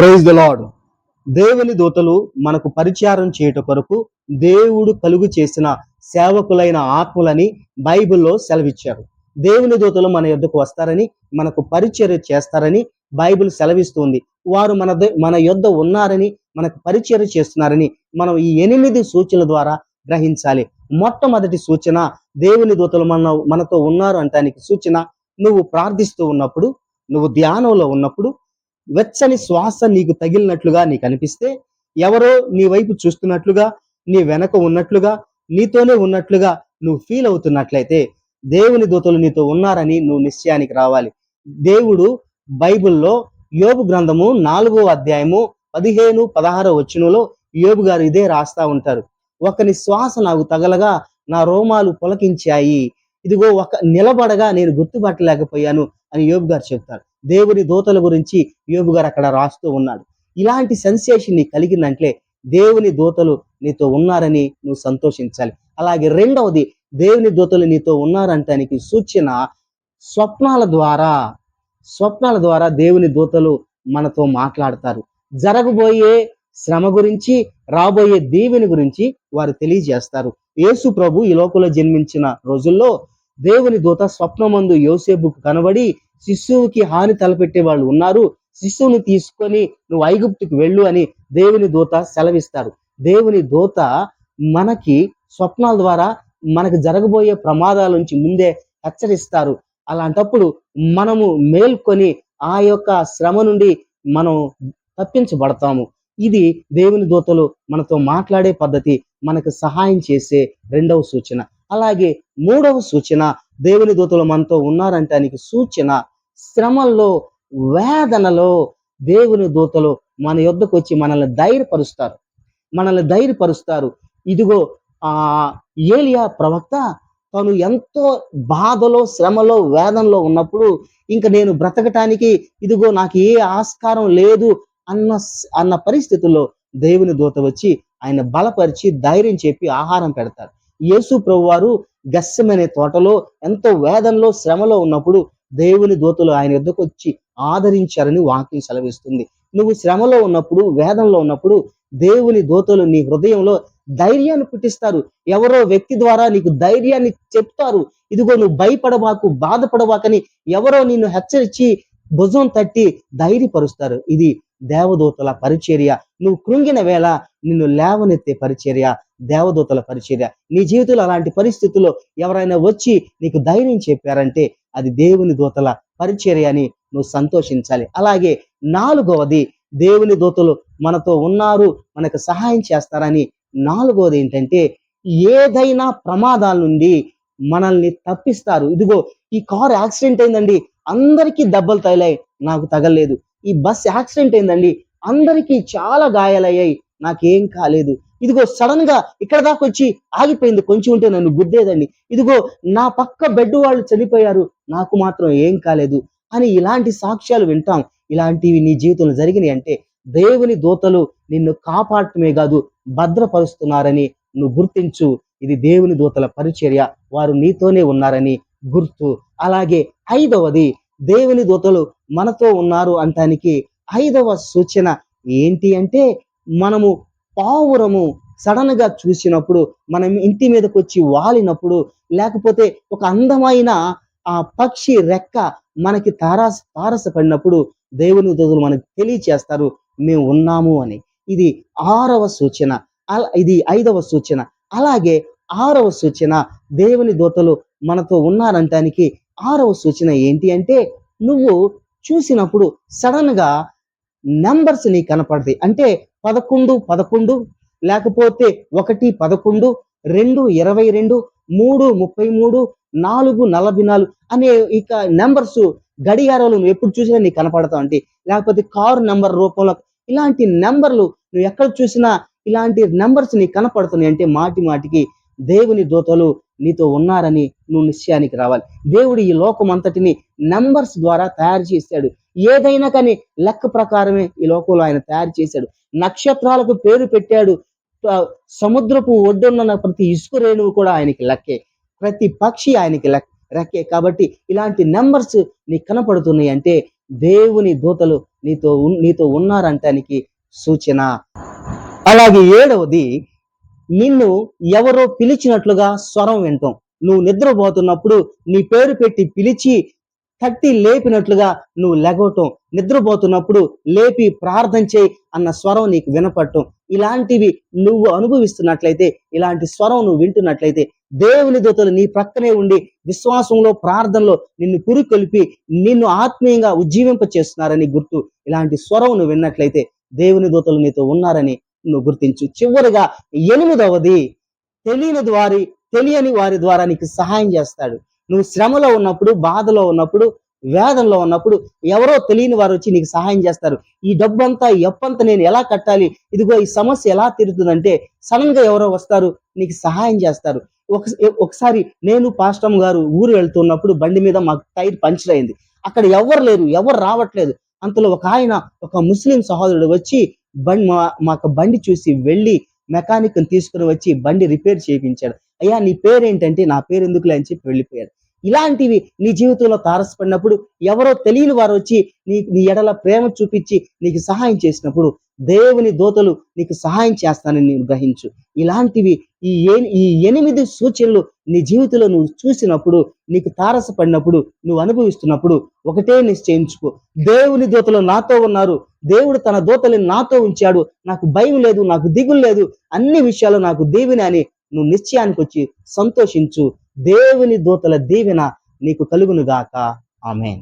Praise the lord దేవుని దూతలు మనకు పరిచారం చేయుట కొరకు దేవుడు కలుగు చేసిన సేవకులైన ఆత్మలని బైబిల్లో సెలవిచ్చారు. దేవుని దూతలు మన యొద్దకు వస్తారని మనకు పరిచర్య చేస్తారని బైబిల్ సెలవిస్తుంది. వారు మన ద- మన యొద్ద ఉన్నారని మనకు పరిచర్య చేస్తున్నారని మనం ఈ ఎనిమిది సూచనల ద్వారా గ్రహించాలి. మొట్టమొదటి సూచన దేవుని దూతలు మన మనతో ఉన్నారు అంటానికి సూచన నువ్వు ప్రార్థిస్తూ ఉన్నప్పుడు నువ్వు ధ్యానంలో ఉన్నప్పుడు వెచ్చని శ్వాస నీకు తగిలినట్లుగా నీకు అనిపిస్తే ఎవరో నీ వైపు చూస్తున్నట్లుగా నీ వెనక ఉన్నట్లుగా నీతోనే ఉన్నట్లుగా నువ్వు ఫీల్ అవుతున్నట్లయితే దేవుని దూతలు నీతో ఉన్నారని నువ్వు నిశ్చయానికి రావాలి. దేవుడు బైబిల్లో యోబు గ్రంథము నాలుగో అధ్యాయము పదిహేను పదహారో వచ్చినలో యోబు గారు ఇదే రాస్తా ఉంటారు. ఒకని శ్వాస నాకు తగలగా నా రోమాలు పులకించాయి. ఇదిగో ఒక నిలబడగా నేను గుర్తుపట్టలేకపోయాను అని యోబు గారు చెప్తారు. దేవుని దూతల గురించి యోబు గారు అక్కడ రాస్తూ ఉన్నాడు. ఇలాంటి సెన్సేషన్ నీకు కలిగిందంటే దేవుని దూతలు నీతో ఉన్నారని నువ్వు సంతోషించాలి. అలాగే రెండవది దేవుని దూతలు నీతో ఉన్నారంటానికి సూచన స్వప్నాల ద్వారా స్వప్నాల ద్వారా దేవుని దూతలు మనతో మాట్లాడతారు. జరగబోయే శ్రమ గురించి రాబోయే దేవుని గురించి వారు తెలియజేస్తారు. యేసు ప్రభు ఈ లోకంలో జన్మించిన రోజుల్లో దేవుని దూత స్వప్నమందు యోసేపుకు కనబడి శిశువుకి హాని తలపెట్టే వాళ్ళు ఉన్నారు. శిశువుని తీసుకొని నువ్వు ఐగుప్తుకు వెళ్ళు అని దేవుని దూత సెలవిస్తారు. దేవుని దూత మనకి స్వప్నాల ద్వారా మనకు జరగబోయే ప్రమాదాల నుంచి ముందే హెచ్చరిస్తారు. అలాంటప్పుడు మనము మేల్కొని ఆ యొక్క శ్రమ నుండి మనం తప్పించబడతాము. ఇది దేవుని దూతలు మనతో మాట్లాడే పద్ధతి మనకు సహాయం చేసే రెండవ సూచన. అలాగే మూడవ సూచన దేవుని దూతలు మనతో ఉన్నారంటానికి సూచన శ్రమల్లో వేదనలో దేవుని దూతలు మన యొద్దకు వచ్చి మనల్ని ధైర్యపరుస్తారు. మనల్ని ధైర్యపరుస్తారు. ఇదిగో ఆ ఏలియా ప్రవక్త తను ఎంతో బాధలో శ్రమలో వేదనలో ఉన్నప్పుడు ఇంకా నేను బ్రతకటానికి ఇదిగో నాకు ఏ ఆస్కారం లేదు అన్న అన్న పరిస్థితుల్లో దేవుని దూత వచ్చి ఆయన బలపరిచి ధైర్యం చెప్పి ఆహారం పెడతారు యేసు ప్రభు వారు గస్సమనే తోటలో ఎంతో వేదనలో శ్రమలో ఉన్నప్పుడు దేవుని దూతలు ఆయన యుద్ధకు వచ్చి ఆదరించారని వాక్యం సెలవిస్తుంది. నువ్వు శ్రమలో ఉన్నప్పుడు వేదంలో ఉన్నప్పుడు దేవుని దూతలు నీ హృదయంలో ధైర్యాన్ని పుట్టిస్తారు. ఎవరో వ్యక్తి ద్వారా నీకు ధైర్యాన్ని చెప్తారు. ఇదిగో నువ్వు భయపడబాకు బాధపడబాకని ఎవరో నిన్ను హెచ్చరించి భుజం తట్టి ధైర్యపరుస్తారు. ఇది దేవదూతల పరిచర్య. నువ్వు కృంగిన వేళ నిన్ను లేవనెత్తే పరిచర్య దేవదూతల పరిచర్య. నీ జీవితంలో అలాంటి పరిస్థితుల్లో ఎవరైనా వచ్చి నీకు ధైర్యం చెప్పారంటే అది దేవుని దూతల పరిచర్య అని నువ్వు సంతోషించాలి. అలాగే నాలుగవది దేవుని దూతలు మనతో ఉన్నారు మనకు సహాయం చేస్తారని నాలుగవది ఏంటంటే ఏదైనా ప్రమాదాల నుండి మనల్ని తప్పిస్తారు. ఇదిగో ఈ కారు యాక్సిడెంట్ అయిందండి అందరికీ దెబ్బలు తగిలాయి నాకు తగలేదు ఈ బస్ యాక్సిడెంట్ అయిందండి. అందరికీ చాలా గాయాలయ్యాయి. నాకేం కాలేదు. ఇదిగో సడన్గా ఇక్కడ దాకా వచ్చి ఆగిపోయింది. కొంచెం ఉంటే నన్ను గుద్దేదండి. ఇదిగో నా పక్క బెడ్ వాళ్ళు చనిపోయారు. నాకు మాత్రం ఏం కాలేదు అని ఇలాంటి సాక్ష్యాలు వింటాం. ఇలాంటివి నీ జీవితంలో జరిగినాయి అంటే దేవుని దూతలు నిన్ను కాపాడటమే కాదు భద్రపరుస్తున్నారని నువ్వు గుర్తించు. ఇది దేవుని దూతల పరిచర్య. వారు నీతోనే ఉన్నారని గుర్తు. అలాగే ఐదవది దేవుని దూతలు మనతో ఉన్నారు అంటానికి ఐదవ సూచన ఏంటి అంటే మనము పావురము సడన్గా చూసినప్పుడు మనం ఇంటి మీదకి వచ్చి వాలినప్పుడు లేకపోతే ఒక అందమైన ఆ పక్షి రెక్క మనకి తారాస తారసపడినప్పుడు దేవుని దూతలు మనకు తెలియచేస్తారు మేము ఉన్నాము అని. ఇది ఆరవ సూచన. ఇది ఐదవ సూచన. అలాగే ఆరవ సూచన దేవుని దూతలు మనతో ఉన్నారంటానికి ఆరవ సూచన ఏంటి అంటే నువ్వు చూసినప్పుడు సడన్గా నెంబర్స్ నీకు కనపడతాయి. అంటే పదకొండు పదకొండు లేకపోతే ఒకటి పదకొండు రెండు ఇరవై రెండు మూడు ముప్పై మూడు నాలుగు నలభై నాలుగు అనే ఇక నెంబర్స్ గడియారాలు నువ్వు ఎప్పుడు చూసినా నీకు కనపడతావు అంటే లేకపోతే కారు నెంబర్ రూపంలో ఇలాంటి నెంబర్లు నువ్వు ఎక్కడ చూసినా ఇలాంటి నెంబర్స్ నీకు కనపడుతున్నాయి అంటే మాటి మాటికి దేవుని దూతలు నీతో ఉన్నారని నువ్వు నిశ్చయానికి రావాలి. దేవుడు ఈ లోకం అంతటిని నంబర్స్ ద్వారా తయారు చేశాడు. ఏదైనా కానీ లెక్క ప్రకారమే ఈ లోకంలో ఆయన తయారు చేశాడు. నక్షత్రాలకు పేరు పెట్టాడు. సముద్రపు ఒడ్డున్న ప్రతి ఇసుక రేణువు కూడా ఆయనకి లెక్కే. ప్రతి పక్షి ఆయనకి లెక్క రెక్కే. కాబట్టి ఇలాంటి నెంబర్స్ నీకు కనపడుతున్నాయి అంటే దేవుని దూతలు నీతో ఉన్- నీతో ఉన్నారంటానికి సూచన. అలాగే ఏడవది నిన్ను ఎవరో పిలిచినట్లుగా స్వరం వింటాం. నువ్వు నిద్రపోతున్నప్పుడు నీ పేరు పెట్టి పిలిచి తట్టి లేపినట్లుగా నువ్వు లెగవటం. నిద్రపోతున్నప్పుడు లేపి ప్రార్థన చేయి అన్న స్వరం నీకు వినపడటం. ఇలాంటివి నువ్వు అనుభవిస్తున్నట్లయితే ఇలాంటి స్వరం నువ్వు వింటున్నట్లయితే దేవుని దూతలు నీ ప్రక్కనే ఉండి విశ్వాసంలో ప్రార్థనలో నిన్ను పురికొల్పి నిన్ను ఆత్మీయంగా ఉజ్జీవింప చేస్తున్నారని గుర్తు ఇలాంటి స్వరం నువ్వు విన్నట్లయితే దేవుని దూతలు నీతో ఉన్నారని నువ్వు గుర్తించు. చివరిగా ఎనిమిదవది తెలియని వారి తెలియని వారి ద్వారా నీకు సహాయం చేస్తాడు. నువ్వు శ్రమలో ఉన్నప్పుడు బాధలో ఉన్నప్పుడు వేదంలో ఉన్నప్పుడు ఎవరో తెలియని వారు వచ్చి నీకు సహాయం చేస్తారు. ఈ డబ్బంతా అంతా అప్పంతా నేను ఎలా కట్టాలి? ఇదిగో ఈ సమస్య ఎలా తీరుతుందంటే సడన్గా ఎవరో వస్తారు నీకు సహాయం చేస్తారు. ఒక ఒకసారి నేను పాస్టమ్ గారు ఊరు వెళ్తున్నప్పుడు బండి మీద మాకు టైర్ పంచర్ అయింది. అక్కడ ఎవరు లేరు ఎవరు రావట్లేదు. అంతలో ఒక ఆయన ఒక ముస్లిం సహోదరుడు వచ్చి బండి మా మాకు బండి చూసి వెళ్ళి మెకానిక్ తీసుకుని వచ్చి బండి రిపేర్ చేయించాడు. అయ్యా నీ పేరేంటంటే నా పేరు ఎందుకులే అని చెప్పి వెళ్ళిపోయాడు. ఇలాంటివి నీ జీవితంలో తారసపడినప్పుడు ఎవరో తెలియని వారు వచ్చి నీ నీ ఎడల ప్రేమ చూపించి నీకు సహాయం చేసినప్పుడు దేవుని దోతలు నీకు సహాయం చేస్తానని నేను గ్రహించు. ఇలాంటివి ఈ ఈ ఎనిమిది సూచనలు నీ జీవితంలో నువ్వు చూసినప్పుడు నీకు తారసపడినప్పుడు నువ్వు అనుభవిస్తున్నప్పుడు ఒకటే నిశ్చయించుకో. దేవుని దూతలు నాతో ఉన్నారు. దేవుడు తన దూతని నాతో ఉంచాడు. నాకు భయం లేదు నాకు దిగులు లేదు. అన్ని విషయాలు నాకు దేవుని అని నువ్వు నిశ్చయానికి వచ్చి సంతోషించు. దేవుని దూతల దీవెన నీకు కలుగును గాక ఆమెన్.